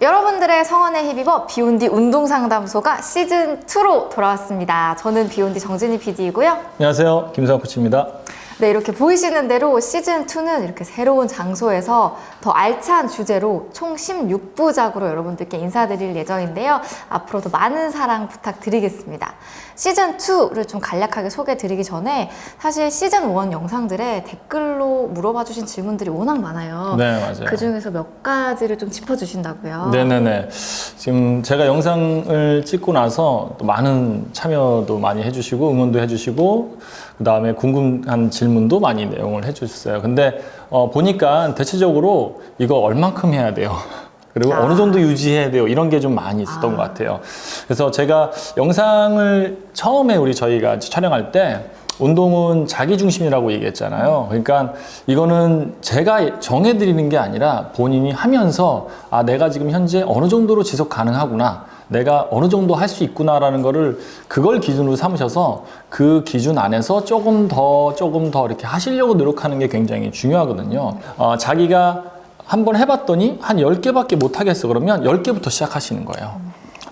여러분들의 성원에 힘입어 비욘디 운동 상담소가 시즌 2로 돌아왔습니다. 저는 비욘디 정진희 PD이고요. 안녕하세요. 김상 코치입니다. 네, 이렇게 보이시는 대로 시즌2는 이렇게 새로운 장소에서 더 알찬 주제로 총 16부작으로 여러분들께 인사드릴 예정인데요. 앞으로도 많은 사랑 부탁드리겠습니다. 시즌2를 좀 간략하게 소개해 드리기 전에 사실 시즌1 영상들에 댓글로 물어봐 주신 질문들이 워낙 많아요. 네, 맞아요. 그 중에서 몇 가지를 좀 짚어주신다고요. 네네네. 지금 제가 영상을 찍고 나서 또 많은 참여도 많이 해주시고 응원도 해주시고 그 다음에 궁금한 질문 도 많이 내용을 해주셨어요. 근데 어, 보니까 대체적으로 이거 얼만큼 해야 돼요. 그리고 아. 어느 정도 유지해야 돼요. 이런 게 좀 많이 있었던 아. 것 같아요. 그래서 제가 영상을 처음에 우리 저희가 촬영할 때 운동은 자기 중심이라고 얘기했잖아요. 그러니까 이거는 제가 정해드리는 게 아니라 본인이 하면서 아, 내가 지금 현재 어느 정도로 지속 가능하구나. 내가 어느 정도 할 수 있구나라는 거를 그걸 기준으로 삼으셔서 그 기준 안에서 조금 더 조금 더 이렇게 하시려고 노력하는 게 굉장히 중요하거든요. 어, 자기가 한번 해봤더니 한 10개밖에 못 하겠어 그러면 10개부터 시작하시는 거예요.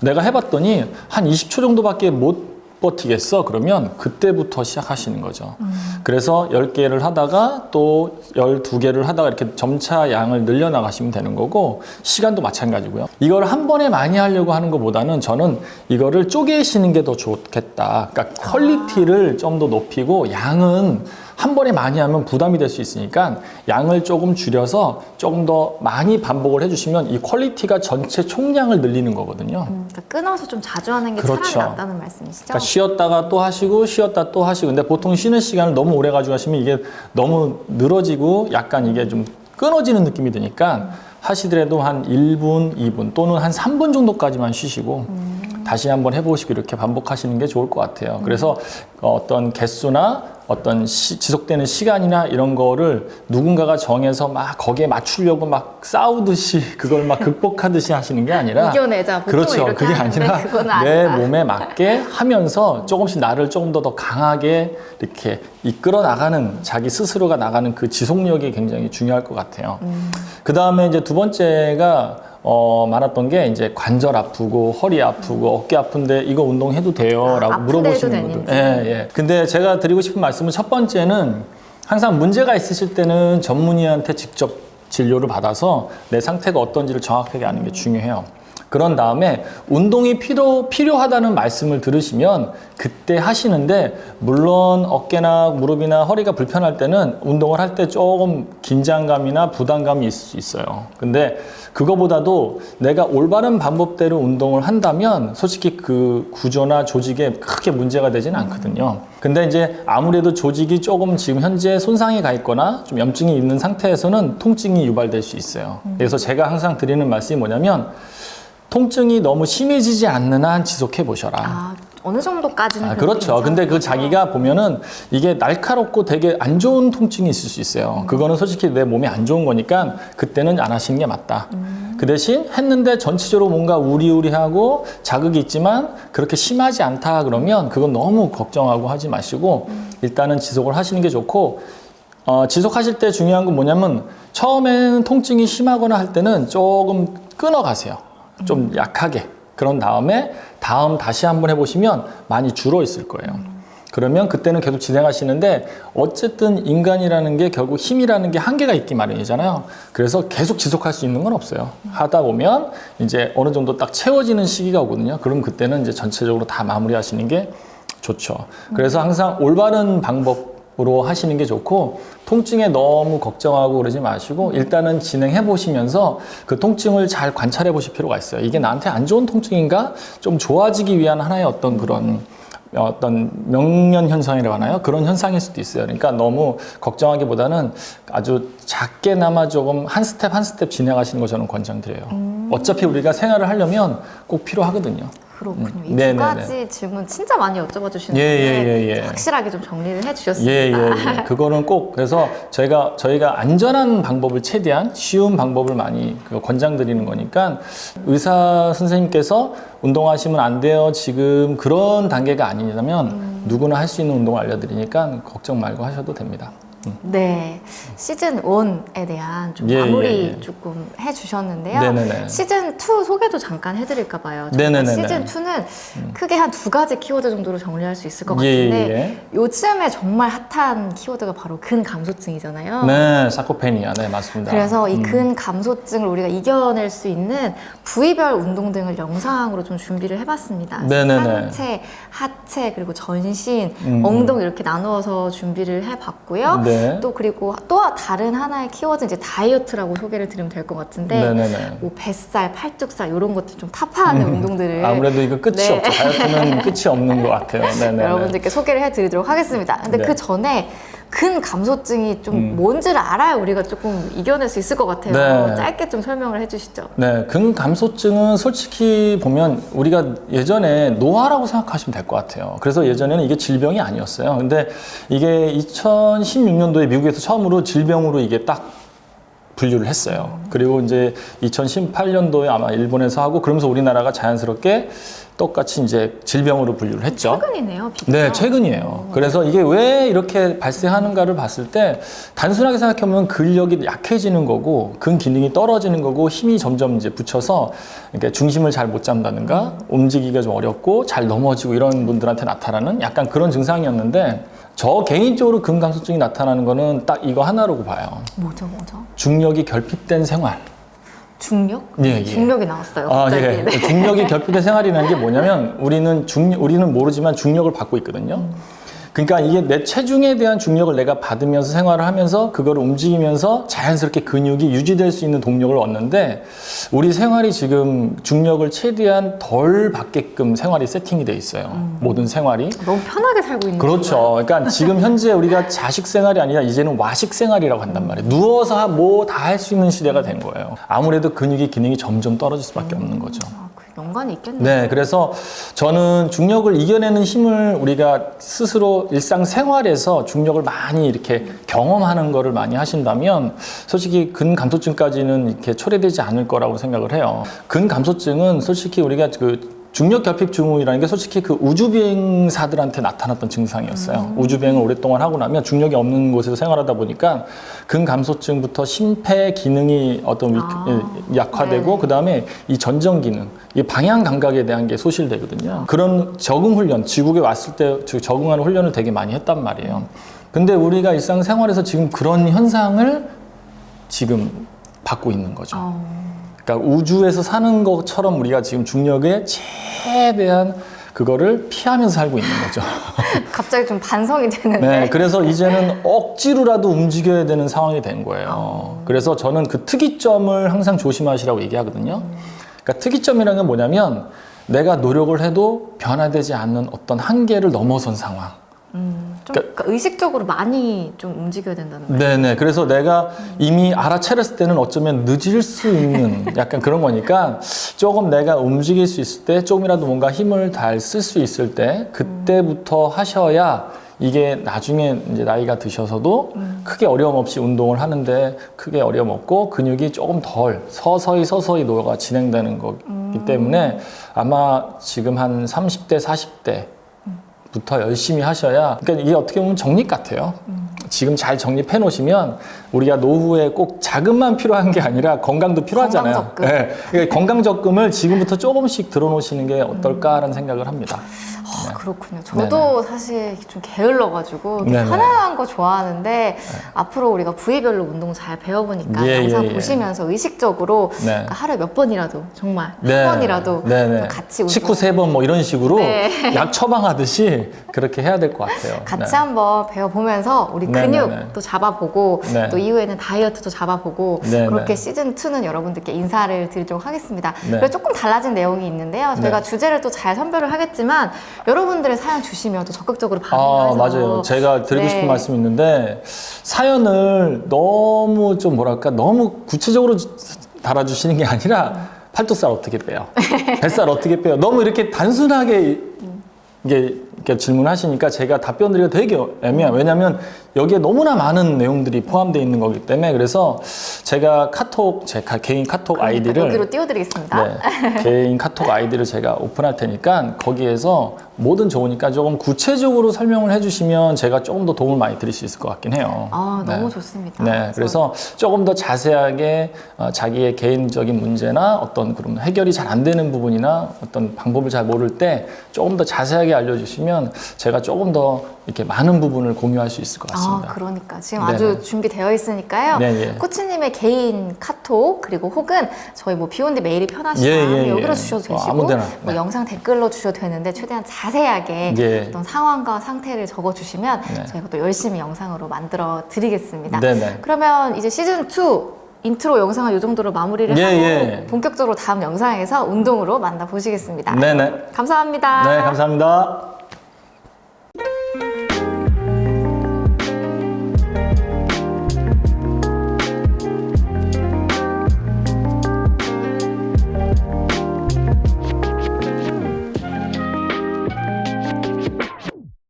내가 해봤더니 한 20초 정도밖에 못 버티겠어 그러면 그때부터 시작하시는 거죠. 그래서 10개를 하다가 또 12개를 하다가 이렇게 점차 양을 늘려 나가시면 되는 거고 시간도 마찬가지고요. 이걸 한 번에 많이 하려고 하는 것보다는 저는 이거를 쪼개시는 게 더 좋겠다. 그러니까 퀄리티를 좀 더 높이고 양은 한 번에 많이 하면 부담이 될 수 있으니까 양을 조금 줄여서 조금 더 많이 반복을 해주시면 이 퀄리티가 전체 총량을 늘리는 거거든요. 음, 그러니까 끊어서 좀 자주 하는 게 그렇죠. 차라리 낫다는 말씀이시죠? 그러니까 쉬었다가 또 하시고 쉬었다 또 하시고 근데 보통 쉬는 시간을 너무 오래 가지고 하시면 이게 너무 늘어지고 약간 이게 좀 끊어지는 느낌이 드니까 하시더라도 한 1분, 2분 또는 한 3분 정도까지만 쉬시고 다시 한번 해보시고 이렇게 반복하시는 게 좋을 것 같아요. 그래서 어떤 개수나 어떤 시- 지속되는 시간이나 이런 거를 누군가가 정해서 막 거기에 맞추려고 막 싸우듯이 그걸 막 극복하듯이 하시는 게 아니라 이겨내자. 그렇죠. 그게 아니라 내. 몸에 맞게 하면서 조금씩 나를 조금 더 더 강하게 이렇게 이끌어 나가는 자기 스스로가 나가는 그 지속력이 굉장히 중요할 것 같아요. 음. 그 다음에 이제 두 번째가 어, 많았던 게 이제 관절 아프고 허리 아프고 어깨 아픈데 이거 운동해도 돼요? 아, 라고 물어보시는 분들. 예, 예. 근데 제가 드리고 싶은 말씀은 첫 번째는 항상 문제가 있으실 때는 전문의한테 직접 진료를 받아서 내 상태가 어떤지를 정확하게 아는 게 중요해요. 그런 다음에 운동이 필요, 필요하다는 말씀을 들으시면 그때 하시는데 물론 어깨나 무릎이나 허리가 불편할 때는 운동을 할 때 조금 긴장감이나 부담감이 있을 수 있어요. 근데 그거보다도 내가 올바른 방법대로 운동을 한다면 솔직히 그 구조나 조직에 크게 문제가 되지는 않거든요. 근데 이제 아무래도 조직이 조금 지금 현재 손상이 가 있거나 좀 염증이 있는 상태에서는 통증이 유발될 수 있어요. 그래서 제가 항상 드리는 말씀이 뭐냐면 통증이 너무 심해지지 않는 한 지속해 보셔라. 아, 어느 정도까지는 아, 그렇죠. 근데 그 자기가 보면은 이게 날카롭고 되게 안 좋은 통증이 있을 수 있어요. 그거는 솔직히 내 몸에 안 좋은 거니까 그때는 안 하시는 게 맞다. 그 대신 했는데 전체적으로 뭔가 우리우리하고 자극이 있지만 그렇게 심하지 않다 그러면 그건 너무 걱정하고 하지 마시고 일단은 지속을 하시는 게 좋고 어, 지속하실 때 중요한 건 뭐냐면 처음에는 통증이 심하거나 할 때는 조금 끊어가세요. 좀 약하게. 그런 다음에 다음 다시 한번 해보시면 많이 줄어 있을 거예요. 그러면 그때는 계속 진행하시는데 어쨌든 인간이라는 게 결국 힘이라는 게 한계가 있기 마련이잖아요. 그래서 계속 지속할 수 있는 건 없어요. 하다 보면 이제 어느 정도 딱 채워지는 시기가 오거든요. 그럼 그때는 이제 전체적으로 다 마무리하시는 게 좋죠. 그래서 항상 올바른 방법 으로 하시는 게 좋고 통증에 너무 걱정하고 그러지 마시고 일단은 진행해 보시면서 그 통증을 잘 관찰해 보실 필요가 있어요. 이게 나한테 안 좋은 통증인가? 좀 좋아지기 위한 하나의 어떤 그런 어떤 명년 현상이라고 하나요? 그런 현상일 수도 있어요. 그러니까 너무 걱정하기보다는 아주 작게나마 조금 한 스텝 한 스텝 진행하시는 거 저는 권장드려요. 어차피 우리가 생활을 하려면 꼭 필요하거든요. 그렇군요. 음. 이두 네네네. 가지 질문 진짜 많이 여쭤봐 주시는데 예, 예, 예, 예. 확실하게 좀 정리를 예, 해주셨습니다. 예, 예. 그거는 꼭 그래서 저희가 저희가 안전한 방법을 최대한 쉬운 방법을 많이 그 권장드리는 거니까 의사 선생님께서 운동하시면 안 돼요. 지금 그런 단계가 아니냐면 음. 누구나 할 수 있는 운동을 알려드리니까 걱정 말고 하셔도 됩니다. 음. 네, 시즌 1에 대한 좀 예, 마무리 예, 예. 조금 해 주셨는데요. 네네네. 시즌 2 소개도 잠깐 해 드릴까 봐요. 네네네네. 음. 시즌 2는 크게 한 두 가지 키워드 정도로 정리할 수 있을 것 예, 같은데 예. 요즘에 정말 핫한 키워드가 바로 근감소증이잖아요. 네, 사코페니아. 네, 맞습니다. 그래서 이 음. 근감소증을 우리가 이겨낼 수 있는 부위별 운동 등을 영상으로 좀 준비를 해봤습니다. 네네네. 상체, 하체, 그리고 전신, 음. 엉덩이 이렇게 나누어서 준비를 해봤고요. 네. 또 그리고 또 다른 하나의 키워드 이제 다이어트라고 소개를 드리면 될 것 같은데 네네네. 뭐 뱃살, 팔뚝살 이런 것들 좀 타파하는 운동들을 아무래도 이거 끝이 네. 없죠. 다이어트는 끝이 없는 것 같아요. 네네. 여러분들께 소개를 해드리도록 하겠습니다. 근데 네. 그 전에 근 감소증이 좀 음. 뭔지를 알아야 우리가 조금 이겨낼 수 있을 것 같아요. 네. 짧게 좀 설명을 해주시죠. 네, 근감소증은 솔직히 보면 우리가 예전에 노화라고 생각하시면 될 것 같아요. 그래서 예전에는 이게 질병이 아니었어요. 근데 이게 2016년도에 미국에서 처음으로 질병으로 이게 딱 분류를 했어요. 그리고 이제 2018년도에 아마 일본에서 하고 그러면서 우리나라가 자연스럽게 똑같이 이제 질병으로 분류를 했죠. 최근이네요. 비교가. 네, 최근이에요. 그래서 이게 왜 이렇게 발생하는가를 봤을 때 단순하게 생각해보면 근력이 약해지는 거고 근 기능이 떨어지는 거고 힘이 점점 이제 붙여서 이렇게 중심을 잘 못 잡는다든가 움직이기가 좀 어렵고 잘 넘어지고 이런 분들한테 나타나는 약간 그런 증상이었는데 저 개인적으로 근감소증이 나타나는 거는 딱 이거 하나라고 봐요. 뭐죠, 뭐죠? 중력이 결핍된 생활. 중력? 예, 예. 중력이 나왔어요. 아, 갑자기. 예. 네. 중력이 결핍된 생활이라는 게 뭐냐면 우리는 중 우리는 모르지만 중력을 받고 있거든요. 그러니까 이게 내 체중에 대한 중력을 내가 받으면서 생활을 하면서 그걸 움직이면서 자연스럽게 근육이 유지될 수 있는 동력을 얻는데 우리 생활이 지금 중력을 최대한 덜 받게끔 생활이 세팅이 돼 있어요. 모든 생활이. 너무 편하게 살고 있는 그렇죠. 그러니까 지금 현재 우리가 자식 생활이 아니라 이제는 와식 생활이라고 한단 말이에요. 누워서 뭐 다 할 수 있는 시대가 된 거예요. 아무래도 근육의 기능이 점점 떨어질 수밖에 없는 거죠. 연관이 있겠네요. 네, 그래서 저는 중력을 이겨내는 힘을 우리가 스스로 일상 생활에서 중력을 많이 이렇게 경험하는 거를 많이 하신다면 솔직히 근감소증까지는 이렇게 초래되지 않을 거라고 생각을 해요. 근감소증은 솔직히 우리가 그 중력 결핍 증후이라는 게 솔직히 그 우주비행사들한테 나타났던 증상이었어요. 우주비행을 오랫동안 하고 나면 중력이 없는 곳에서 생활하다 보니까 근감소증부터 심폐 기능이 어떤 위- 아. 예, 약화되고 네. 그 다음에 이 전정 기능, 이 방향 감각에 대한 게 소실되거든요. 그런 적응 훈련, 지국에 왔을 때 저- 적응하는 훈련을 되게 많이 했단 말이에요. 근데 우리가 일상생활에서 지금 그런 현상을 지금 받고 있는 거죠. 어, 그러니까 우주에서 사는 것처럼 우리가 지금 중력에 최대한 그거를 피하면서 살고 있는 거죠. 갑자기 좀 반성이 되는데. 네, 그래서 이제는 억지로라도 움직여야 되는 상황이 된 거예요. 그래서 저는 그 특이점을 항상 조심하시라고 얘기하거든요. 그러니까 특이점이라는 건 뭐냐면 내가 노력을 해도 변화되지 않는 어떤 한계를 넘어선 상황. 음, 좀 그러니까 의식적으로 많이 좀 움직여야 된다는 말. 네네. 그래서 내가 이미 알아차렸을 때는 어쩌면 늦을 수 있는 약간 그런 거니까 조금 내가 움직일 수 있을 때 조금이라도 뭔가 힘을 잘 쓸 수 있을 때 그때부터 하셔야 이게 나중에 이제 나이가 드셔서도 크게 어려움 없이 운동을 하는데 크게 어려움 없고 근육이 조금 덜 서서히 서서히 노화가 진행되는 거기 때문에 아마 지금 한 30대, 40대 부터 열심히 하셔야 그러니까 이게 어떻게 보면 정립 같아요. 지금 잘 정립해 놓으시면 우리가 노후에 꼭 자금만 필요한 게 아니라 건강도 필요하잖아요. 건강 적금. 네. 그러니까 건강 적금을 지금부터 조금씩 들어 놓으시는 게 어떨까라는 생각을 합니다. 아, 그렇군요. 저도 사실 좀 게을러가지고 이렇게 네네. 편안한 거 좋아하는데 앞으로 우리가 부위별로 운동 잘 배워보니까 예, 영상 예, 예. 보시면서 의식적으로 네. 그러니까 하루에 몇 번이라도 정말 네. 한 번이라도 네네. 좀 같이 운동 식후 세 번 뭐 이런 식으로 네. 약 처방하듯이 그렇게 해야 될 것 같아요. 같이 네. 한번 배워보면서 우리 네, 근육도 네, 네. 잡아보고 네. 또 이후에는 다이어트도 잡아보고 네, 그렇게 네. 시즌 2는 여러분들께 인사를 드리도록 하겠습니다. 네. 그리고 조금 달라진 내용이 있는데요. 저희가 네. 주제를 또 잘 선별을 하겠지만 여러분들의 사연 주시면 또 적극적으로 아, 반응해서 맞아요. 제가 드리고 네. 싶은 말씀이 있는데 사연을 너무 좀 뭐랄까 너무 구체적으로 달아주시는 게 아니라 팔뚝살 어떻게 빼요? 뱃살 어떻게 빼요? 너무 이렇게 단순하게 이게 이렇게 질문하시니까 제가 답변 드리기가 되게 애매해요. 왜냐하면 여기에 너무나 많은 내용들이 포함되어 있는 거기 때문에 그래서 제가 카톡 제 가- 개인 카톡 아이디를 여기로 띄워드리겠습니다. 네, 개인 카톡 아이디를 제가 오픈할 테니까 거기에서 뭐든 좋으니까 조금 구체적으로 설명을 해주시면 제가 조금 더 도움을 많이 드릴 수 있을 것 같긴 해요. 아, 네. 너무 좋습니다. 네, 그래서 조금 더 자세하게 어, 자기의 개인적인 문제나 어떤 그런 해결이 잘 안 되는 부분이나 어떤 방법을 잘 모를 때 조금 더 자세하게 알려주시면 제가 조금 더 이렇게 많은 부분을 공유할 수 있을 것 아, 같습니다. 그러니까 지금 네네. 아주 준비되어 있으니까요. 네, 예. 코치님의 개인 카톡 그리고 혹은 저희 뭐 비욘드 메일이 편하시다 예, 예, 여기로 예. 주셔도 어, 되시고 아무데나. 뭐 네. 영상 댓글로 주셔도 되는데 최대한 자세하게 예. 어떤 상황과 상태를 적어주시면 네. 저희가 또 열심히 영상으로 만들어 드리겠습니다. 네네. 그러면 이제 시즌 2 인트로 영상은 이 정도로 마무리를 예, 하고 예. 본격적으로 다음 영상에서 운동으로 만나 보시겠습니다. 네네. 감사합니다. 네, 감사합니다.